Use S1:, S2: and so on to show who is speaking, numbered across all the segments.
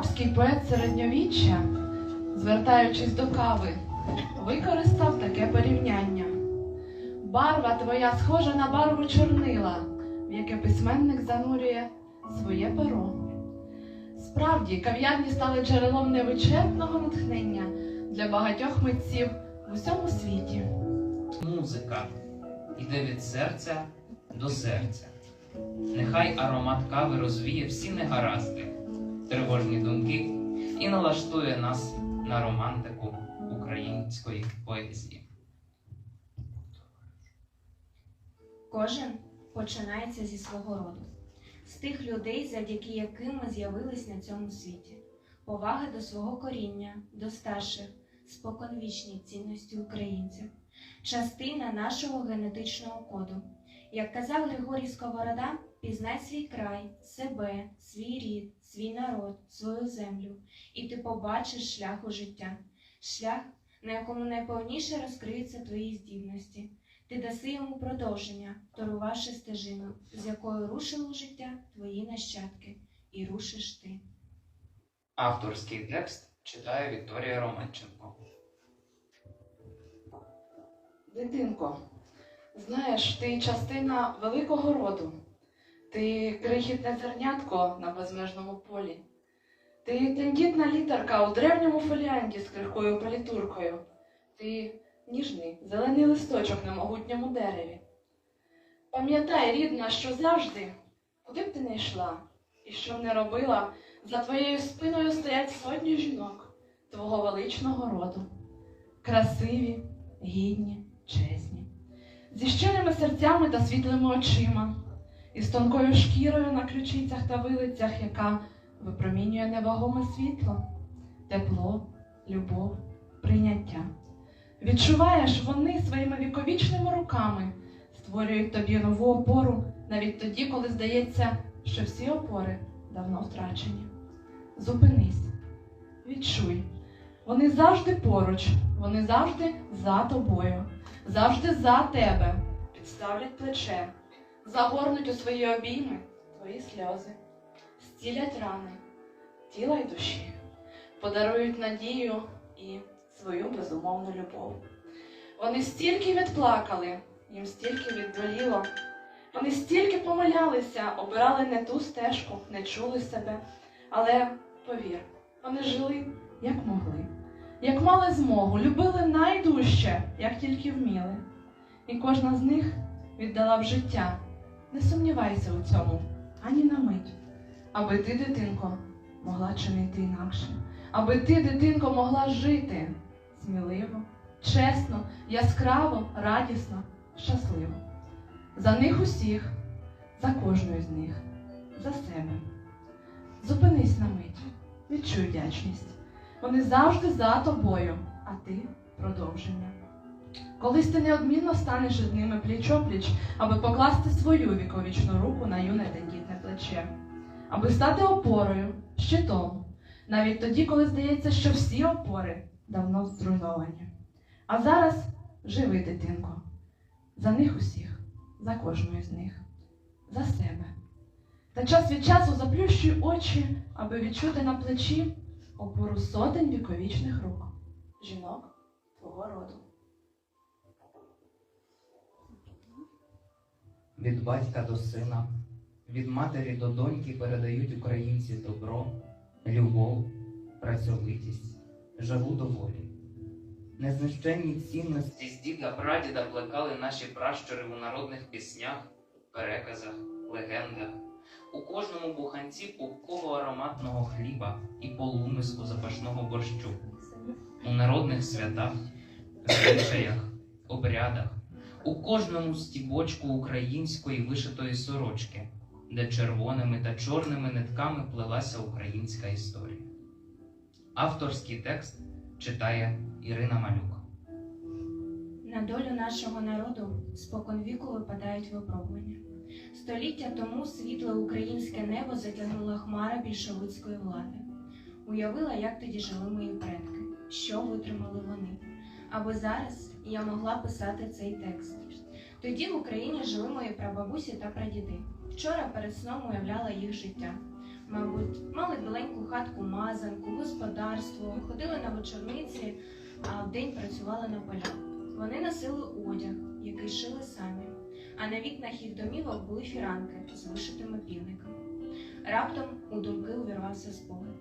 S1: Арабський поет середньовіччя, звертаючись до кави, використав таке порівняння. Барва твоя схожа на барву чорнила, в яке письменник занурює своє перо. Справді, кав'ярні стали джерелом невичерпного натхнення для багатьох митців в усьому світі.
S2: Музика йде від серця до серця. Нехай аромат кави розвіє всі негаразди, тривожні думки і налаштує нас на романтику української поезії.
S3: Кожен починається зі свого роду, з тих людей, завдяки яким ми з'явились на цьому світі, поваги до свого коріння, до старших, споконвічні цінності українців, частина нашого генетичного коду. Як казав Григорій Сковорода, пізнай свій край, себе, свій рід, свій народ, свою землю, і ти побачиш шлях у життя, шлях, на якому найповніше розкриються твої здібності. Ти даси йому продовження, торувавши стежину, з якою рушили у життя твої нащадки, і рушиш ти.
S2: Авторський текст читає Вікторія Романченко.
S1: Дитинко, знаєш, ти частина великого роду. Ти крихітне зернятко на безмежному полі. Ти тендітна літерка у древньому фоліанті з крихкою палітуркою. Ти ніжний зелений листочок на могутньому дереві. Пам'ятай, рідна, що завжди, куди б ти не йшла і що б не робила, за твоєю спиною стоять сотні жінок твого величного роду. Красиві, гідні, чесні, зі щирими серцями та світлими очима, із тонкою шкірою на ключицях та вилицях, яка випромінює невагоме світло, тепло, любов, прийняття. Відчуваєш, вони своїми віковічними руками створюють тобі нову опору навіть тоді, коли здається, що всі опори давно втрачені. Зупинись, відчуй. Вони завжди поруч, вони завжди за тобою, завжди за тебе, підставлять плече, загорнуть у свої обійми твої сльози, зцілять рани тіла й душі, подарують надію і свою безумовну любов. Вони стільки відплакали, їм стільки відболіло, вони стільки помилялися, обирали не ту стежку, не чули себе. Але повір, вони жили як могли, як мали змогу, любили найдужче, як тільки вміли. І кожна з них віддала б життя. Не сумнівайся у цьому ані на мить, аби ти, дитинко, могла чинити інакше, аби ти, дитинко, могла жити сміливо, чесно, яскраво, радісно, щасливо. За них усіх, за кожну з них, за себе. Зупинись на мить, відчуй вдячність. Вони завжди за тобою, а ти продовження. Колись ти неодмінно станеш із ними пліч-опліч, аби покласти свою віковічну руку на юне тендітне плече, аби стати опорою, щитом, навіть тоді, коли здається, що всі опори давно зруйновані. А зараз живи, дитинко, за них усіх, за кожну з них, за себе. Та час від часу заплющуй очі, аби відчути на плечі опору сотень віковічних рук, жінок твого роду.
S2: Від батька до сина, від матері до доньки передають українці добро, любов, працьовитість, живу доволі. Незнищенні цінності з діда прадіда плекали наші пращури у народних піснях, переказах, легендах. У кожному буханці пухкого ароматного хліба і полумиску запашного борщу, у народних святах, звичаях, обрядах, у кожному стібочку української вишитої сорочки, де червоними та чорними нитками плелася українська історія. Авторський текст читає Ірина Малюк.
S3: На долю нашого народу споконвіку випадають випробування. Століття тому світле українське небо затягнула хмара більшовицької влади. Уявила, як тоді жили мої предки, що витримали вони. Аби зараз я могла писати цей текст. Тоді в Україні жили мої прабабусі та прадіди. Вчора перед сном уявляла їх життя. Мабуть, мали біленьку хатку мазанку, господарство, ходили на вечорниці, а вдень працювали на полях. Вони носили одяг, який шили самі, а на вікнах їх домівок були фіранки з вишитими півниками. Раптом у думки увірвався спогад.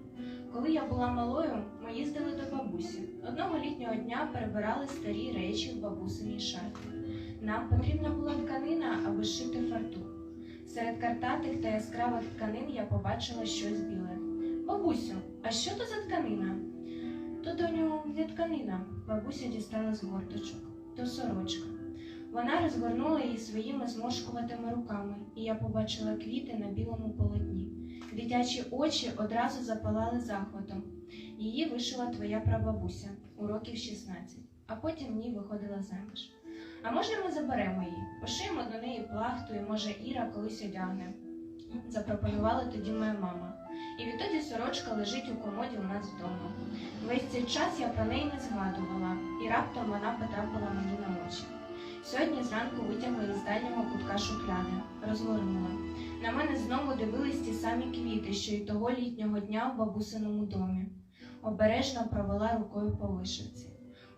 S3: Коли я була малою, бабусі. Одного літнього дня перебирали старі речі в бабусиній шафі. Нам потрібна була тканина, аби шити фартух. Серед картатих та яскравих тканин я побачила щось біле. Бабусю, а що то за тканина? То доню не тканина. Бабуся дістала з горточок. То сорочка. Вона розгорнула її своїми зморшкуватими руками, і я побачила квіти на білому полотні. Дитячі очі одразу запалали захватом. Її вишила твоя прабабуся у років 16, а потім в ній виходила заміж. А може ми заберемо її, пошиємо до неї плахту, і може Іра колись одягне. Запропонувала тоді моя мама. І відтоді сорочка лежить у комоді у нас вдома. Весь цей час я про неї не згадувала, і раптом вона потрапила мені на очі. Сьогодні зранку витягла із дальнього кутка шухляди, розгорнула. На мене знову дивились ті самі квіти, що й того літнього дня в бабусиному домі. Обережно провела рукою по вишивці.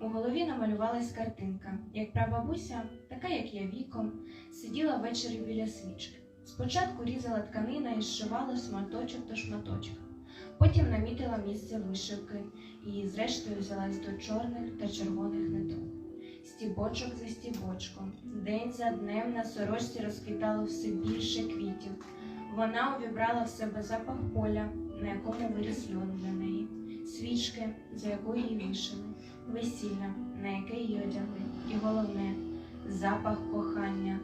S3: У голові намалювалась картинка, як прабабуся, така як я віком, сиділа ввечері біля свічки. Спочатку різала тканина і зшивала шматочок до шматочка. Потім намітила місце вишивки і, зрештою, взялась до чорних та червоних ниток. Стібочок за стібочком, день за днем на сорочці розквітало все більше квітів. Вона увібрала в себе запах поля, на якому виріс льон для неї, свічки, за якою її вишили, весілля, на яке її одягли, і головне запах кохання,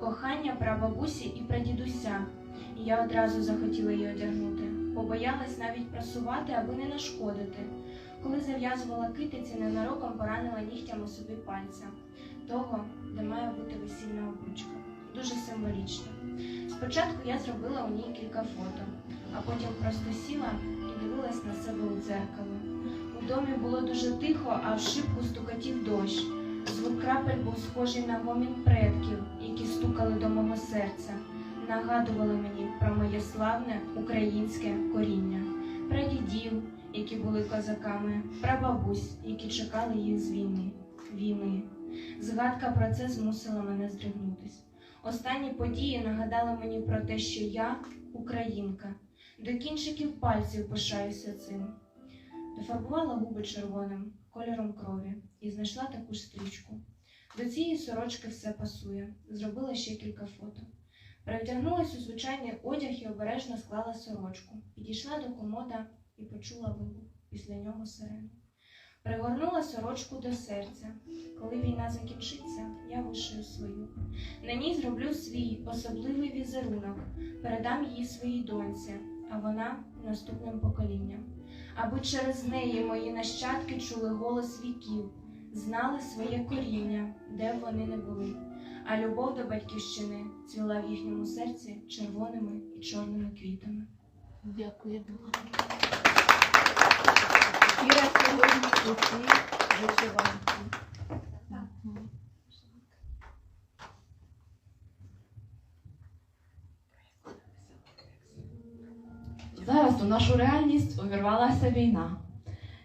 S3: кохання прабабусі і прадідуся. І я одразу захотіла її одягнути, побоялась навіть прасувати, аби не нашкодити. Коли зав'язувала китиці, ненароком поранила нігтями собі пальця, того, де має бути весільна обручка. Дуже символічно. Спочатку я зробила у ній кілька фото, а потім просто сіла дивилась на себе у дзеркало. У домі було дуже тихо, а в шибку стукотів дощ. Звук крапель був схожий на гомін предків, які стукали до мого серця, нагадували мені про моє славне українське коріння, про дідів, які були козаками, прабабусь, які чекали їх з війни, війни. Згадка про це змусила мене здригнутись. Останні події нагадали мені про те, що я українка, до кінчиків пальців пишаюся цим. Дофарбувала губи червоним, кольором крові, і знайшла таку ж стрічку. До цієї сорочки все пасує. Зробила ще кілька фото. Перевдягнулась у звичайний одяг і обережно склала сорочку. Підійшла до комода і почула вибух. Після нього сирену. Пригорнула сорочку до серця. Коли війна закінчиться, я вишию свою. На ній зроблю свій особливий візерунок, передам її своїй доньці, а вона наступним поколінням. Аби через неї мої нащадки чули голос віків, знали своє коріння, де б вони не були. А любов до батьківщини цвіла в їхньому серці червоними і чорними квітами.
S4: Дякуємо. Іра сьогодні у цій вишиванці. Мгм.
S1: Зараз у нашу реальність увірвалася війна,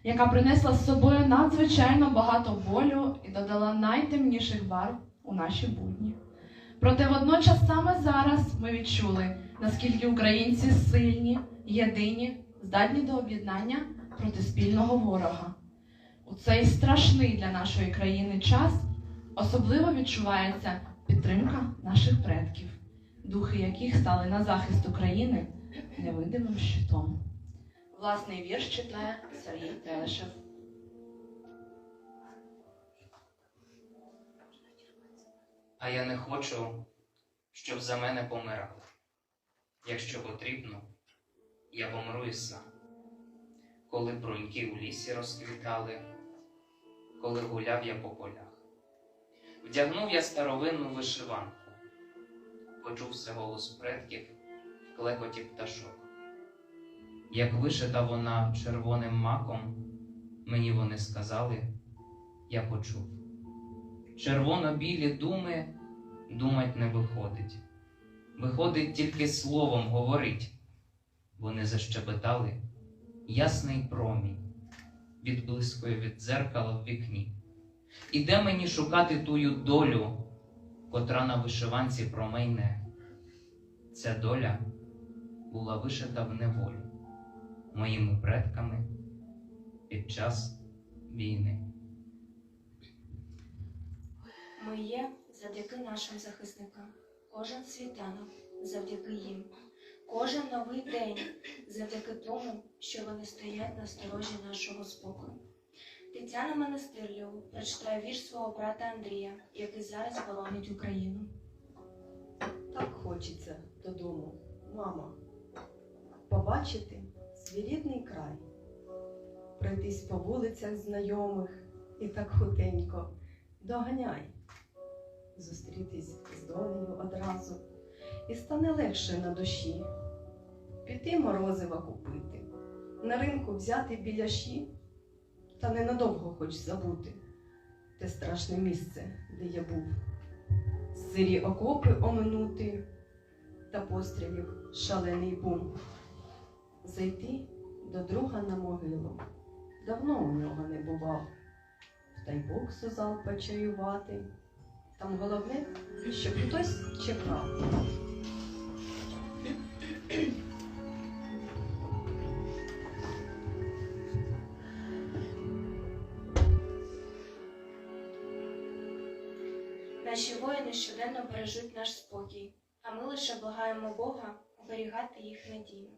S1: яка принесла з собою надзвичайно багато болю і додала найтемніших барв у наші будні. Проте водночас саме зараз ми відчули, наскільки українці сильні, єдині, здатні до об'єднання проти спільного ворога. У цей страшний для нашої країни час особливо відчувається підтримка наших предків, духи яких стали на захист України невидимим щитом. Власний вірш читає Сергій Телешев.
S2: А я не хочу, щоб за мене помирали. Якщо потрібно, я помру і сам. Коли бруньки у лісі розквітали, коли гуляв я по полях, вдягнув я старовинну вишиванку, почувся голос предків клекоті пташок. Як вишита вона червоним маком, мені вони сказали, я почув. Червоно-білі думи думать не виходить. Виходить тільки словом говорить. вони защебетали, ясний промінь, відблискує від дзеркала в вікні. І де мені шукати тую долю, котра на вишиванці промайне? Ця доля була вишита в неволю моїми предками під час війни.
S3: Ми є завдяки нашим захисникам. Кожен світанок завдяки їм. Кожен новий день завдяки тому, що вони стоять на сторожі нашого спокою. Тетяна Монастирльова прочитає вірш свого брата Андрія, який зараз боронить Україну.
S5: Так хочеться додому, мама, побачити свій рідний край, пройтись по вулицях знайомих і так хутенько доганяй, зустрітись з долею одразу, і стане легше на душі, піти морозива купити, на ринку взяти біляші, та ненадовго хоч забути те страшне місце, де я був. Сирі окопи оминути та пострілів шалений бум. Зайти до друга на могилу. Давно у нього не бував. В тайбоксу зал почаювати. Там головне, щоб хтось чекав.
S3: Наші воїни щоденно бережуть наш спокій, а ми лише благаємо Бога оберігати їх надійно.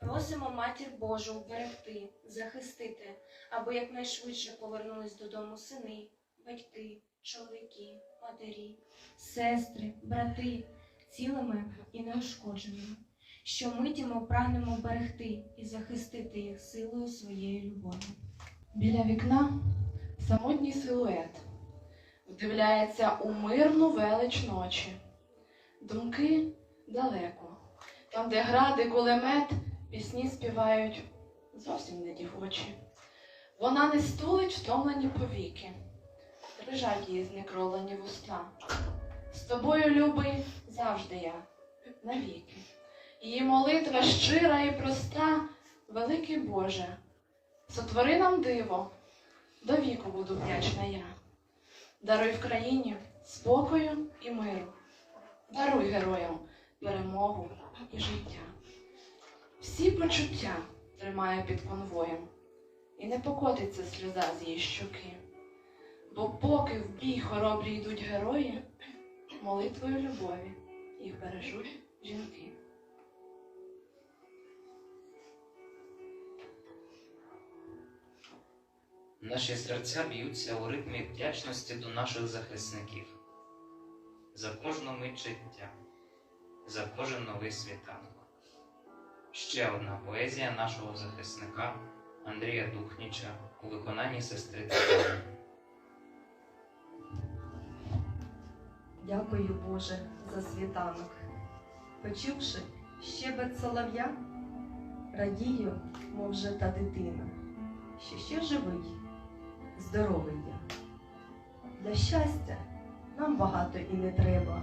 S3: Просимо Матір Божу вберегти, захистити, аби якнайшвидше повернулись додому сини, батьки, чоловіки, матері, сестри, брати, цілими і неушкодженими. Що ми прагнемо берегти і захистити їх силою своєї любові.
S1: Біля вікна самотній силует вдивляється у мирну велич ночі. Думки далеко, там, де гради, кулемет, пісні співають зовсім не дівочі. Вона не стулить втомлені повіки, дрижать її знекролені вуста. З тобою, любий, завжди я, навіки. Її молитва щира і проста, великий Боже, сотвори нам диво, до віку буду вдячна я. Даруй в країні спокою і миру, даруй героям перемогу і життя. Всі почуття тримає під конвоєм, і не покотиться сльоза з її щоки. Бо поки в бій хоробрі йдуть герої, молитвою любові їх бережуть жінки.
S2: Наші серця б'ються у ритмі вдячності до наших захисників за кожну мить життя, за кожен новий світанок. Ще одна поезія нашого захисника Андрія Духніча у виконанні сестри Тетяни.
S5: Дякую, Боже, за світанок. Почувши щебет солов'я, радію, мов же та дитина, що ще живий, здоровий я. Для щастя нам багато і не треба.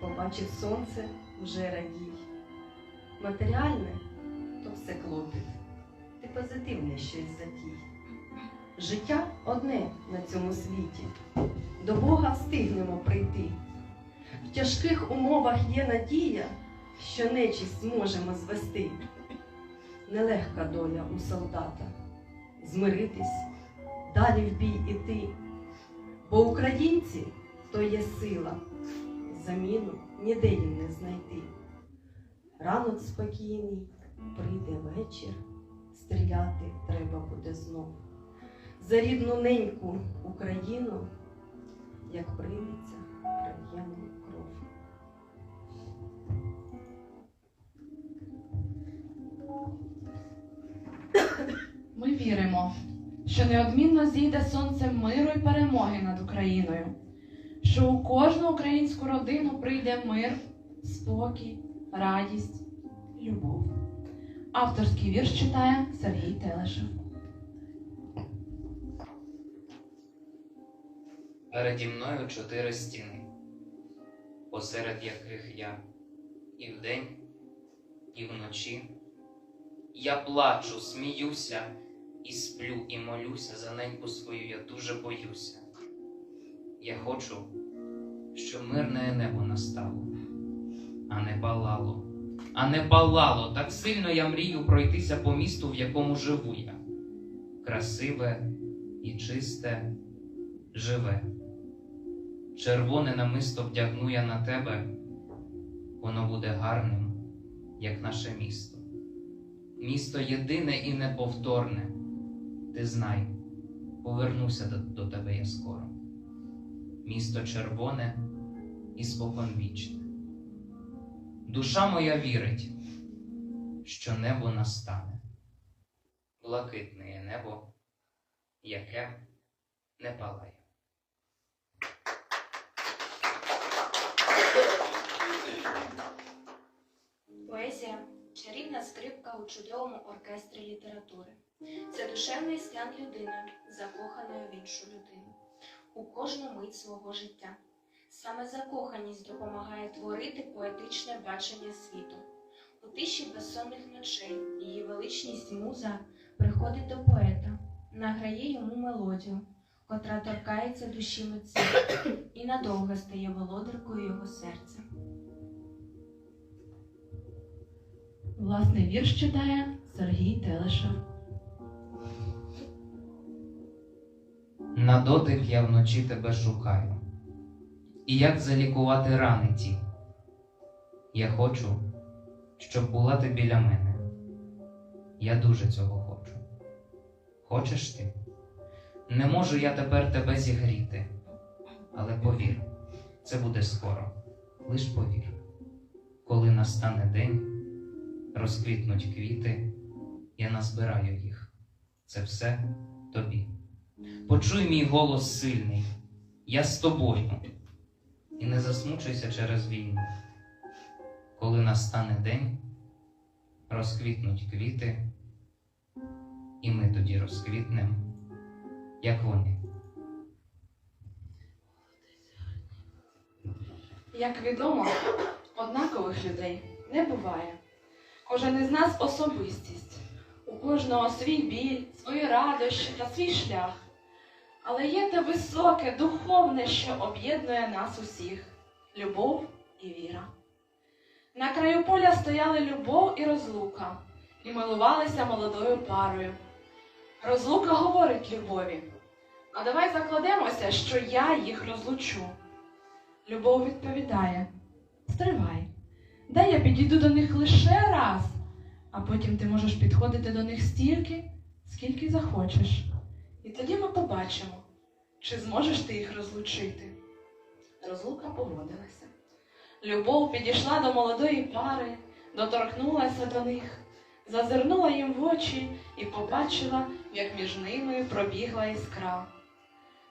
S5: Побачив сонце, вже радій. Матеріальне то все клопіт, ти позитивне щось затій. Життя одне на цьому світі до Бога встигнемо прийти. В тяжких умовах є надія, що нечість зможемо звести. Нелегка доля у солдата змиритись, далі в бій іти. Бо українці то є сила, заміну ніде їм не знайти. Ранок спокійний, прийде вечір, стріляти треба буде знов. За рідну неньку Україну як прийметься прольємо кров.
S1: Ми віримо, що неодмінно зійде сонце миру і перемоги над Україною, що у кожну українську родину прийде мир, спокій, радість, любов. Авторський вірш читає Сергій Телешев.
S2: Переді мною чотири стіни, посеред яких я і вдень, і вночі. Я плачу, сміюся і сплю, і молюся за неньку свою, я дуже боюся. Я хочу, щоб мирне небо настало, а не палало, а не палало. Так сильно я мрію пройтися по місту, в якому живу я. Красиве і чисте, живе. Червоне намисто вдягну я на тебе, воно буде гарним, як наше місто. Місто єдине і неповторне. Ти знай, повернуся до, до тебе я скоро. Місто червоне і споконвічне. Душа моя вірить, що небо настане, блакитне небо, яке не палає.
S3: Поезія чарівна скрипка у чудовому оркестрі літератури. Це душевний стан людини, закоханої в іншу людину, у кожну мить свого життя. Саме закоханість допомагає творити поетичне бачення світу. У тиші безсонних ночей її величність муза приходить до поета, награє йому мелодію, котра торкається душі митця і надовго стає володаркою його серця.
S1: Власний вірш читає Сергій Телешев.
S2: На дотик я вночі тебе шукаю. І як залікувати рани ті? Я хочу, щоб була ти біля мене. Я дуже цього хочу. Хочеш ти? Не можу я тепер тебе зігріти, але повір, це буде скоро. Лиш повір, коли настане день, розквітнуть квіти, я назбираю їх. Це все тобі. Почуй мій голос сильний, я з тобою. І не засмучуйся через війну. Коли настане день, розквітнуть квіти, і ми тоді розквітнемо, як вони.
S1: Як відомо, однакових людей не буває. Кожен із нас особистість. У кожного свій біль, свої радощі та свій шлях. Але є те високе, духовне, що об'єднує нас усіх любов і віра. На краю поля стояли любов і розлука, і милувалися молодою парою. Розлука говорить любові. А давай закладемося, що я їх розлучу. Любов відповідає: Стривай, дай я підійду до них лише раз, а потім ти можеш підходити до них стільки, скільки захочеш. І тоді ми побачимо, чи зможеш ти їх розлучити. Розлука погодилася. Любов підійшла до молодої пари, доторкнулася до них, зазирнула їм в очі і побачила, як між ними пробігла іскра.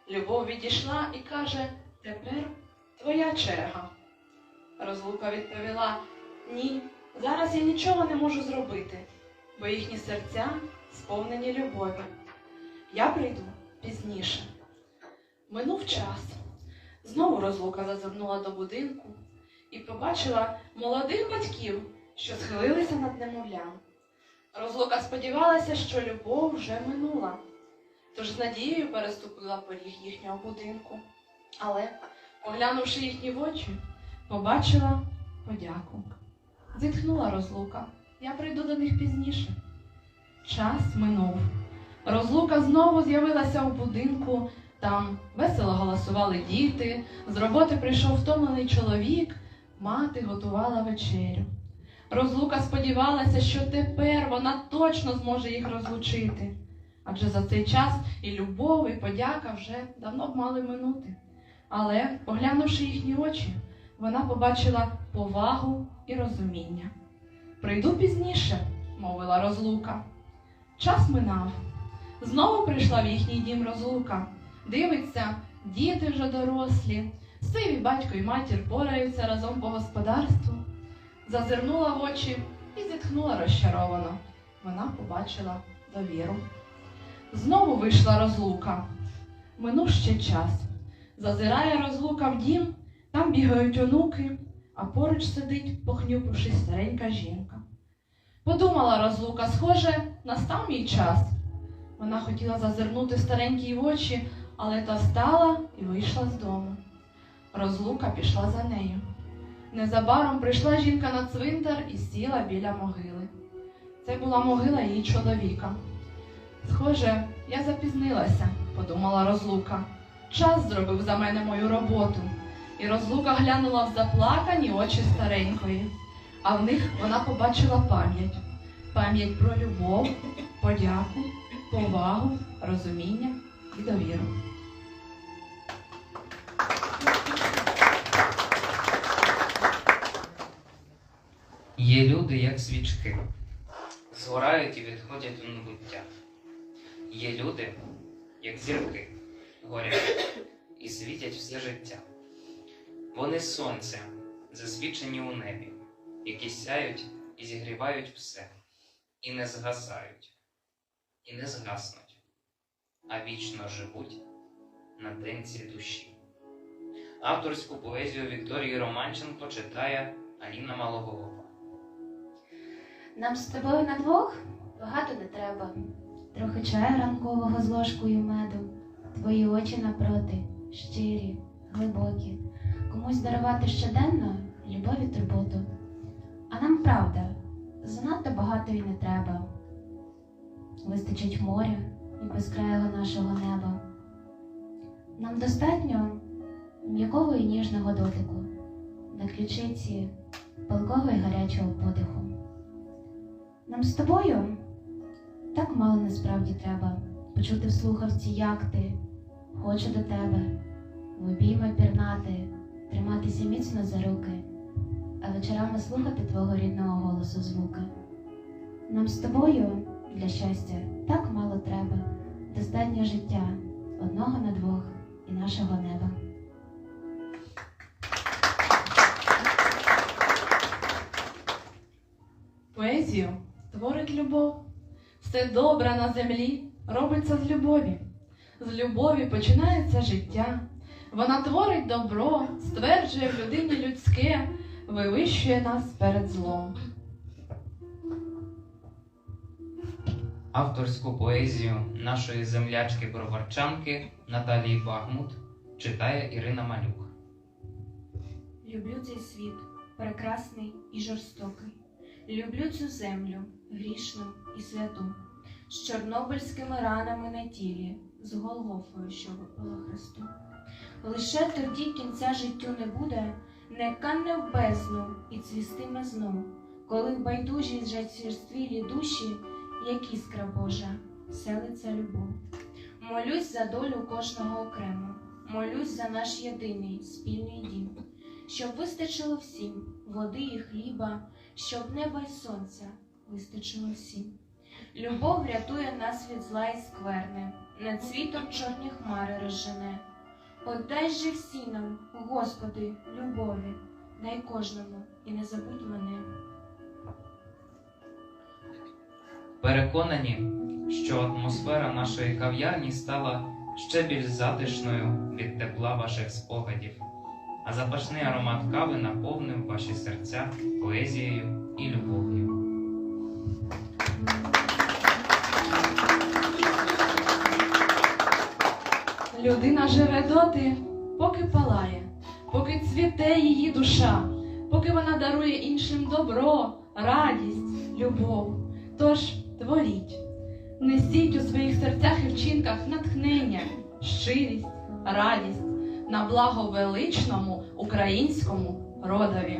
S1: Любов відійшла і каже: Тепер твоя черга. Розлука відповіла: Ні, зараз я нічого не можу зробити, бо їхні серця сповнені любові. Я прийду пізніше. Минув час. Знову розлука зазирнула до будинку і побачила молодих батьків, що схилилися над немовлям. Розлука сподівалася, що любов вже минула, тож з надією переступила поріг їхнього будинку. Але, поглянувши їхні в очі, побачила подяку. Зітхнула розлука. Я прийду до них пізніше. Час минув. Розлука знову з'явилася у будинку. Там весело голосували діти, з роботи прийшов втомлений чоловік, мати готувала вечерю. Розлука сподівалася, що тепер вона точно зможе їх розлучити. Адже за цей час і любов, і подяка вже давно б мали минути. Але, поглянувши їхні очі, вона побачила повагу і розуміння. Прийду пізніше, мовила розлука. Час минав. Знову прийшла в їхній дім розлука. Дивиться, діти вже дорослі, сиві батько і матір пораються разом по господарству. Зазирнула в очі і зітхнула розчаровано. Вона побачила довіру. Знову вийшла розлука. Минув ще час. Зазирає розлука в дім, там бігають онуки, а поруч сидить, похнюпившись старенька жінка. Подумала розлука, схоже, настав мій час. Вона хотіла зазирнути в очі, але та встала і вийшла з дому. Розлука пішла за нею. Незабаром прийшла жінка на цвинтар і сіла біля могили. Це була могила її чоловіка. Схоже, я запізнилася, подумала розлука. Час зробив за мене мою роботу. І розлука глянула в заплакані очі старенької, а в них вона побачила пам'ять. Пам'ять про любов, подяку, повагу, розуміння і довіру.
S2: Є люди, як свічки, згорають і відходять у небуття. Є люди, як зірки, горять і світять все життя. Вони сонце, засвічені у небі, які сяють і зігрівають все, і не згасають, і не згаснуть, а вічно живуть на денці душі. Авторську поезію Вікторії Романченко читає Аліна Малоголова.
S3: Нам з тобою на двох багато не треба. Трохи чаю ранкового з ложкою меду, твої очі напроти, щирі, глибокі. Комусь дарувати щоденно любов і турботу. А нам правда, занадто багато і не треба. Вистачить моря і безкрайого нашого неба. Нам достатньо м'якого і ніжного дотику, на ключиці палкого і гарячого подиху. Нам з тобою так мало насправді треба почути в слухавці, як ти, хочу до тебе, в обійми пірнати, триматися міцно за руки, а вечорами слухати твого рідного голосу звуки. Нам з тобою для щастя так мало треба, достатньо життя одного на двох і нашого неба.
S1: Поезію творить любов. Все добре на землі робиться з любові. З любові починається життя. Вона творить добро, стверджує в людині людське, вивищує нас перед злом.
S2: Авторську поезію нашої землячки-броварчанки Наталії Багмут читає Ірина Малюк.
S3: Люблю цей світ, прекрасний і жорстокий. Люблю цю землю, грішну і святу, з чорнобильськими ранами на тілі, з Голгофою, що випила Христу. Лише тоді кінця життю не буде, не канне в бездну і цвістиме знов, коли в байдужій жацвірствілі душі, як іскра Божа, селиться любов. Молюсь за долю кожного окремо, молюсь за наш єдиний спільний дім щоб вистачило всім води і хліба, щоб неба й сонця вистачило всім. Любов рятує нас від зла і скверни, над світом чорні хмари розжене. Отдай же всі нам, Господи, любові, дай кожному і не забудь мене.
S2: Переконані, що атмосфера нашої кав'ярні стала ще більш затишною від тепла ваших спогадів, а запашний аромат кави наповнив ваші серця поезією і любов'ю.
S1: Людина живе доти, поки палає, поки цвіте її душа, поки вона дарує іншим добро, радість, любов. Тож творіть, несіть у своїх серцях і вчинках натхнення, щирість, радість на благо величному українському родові.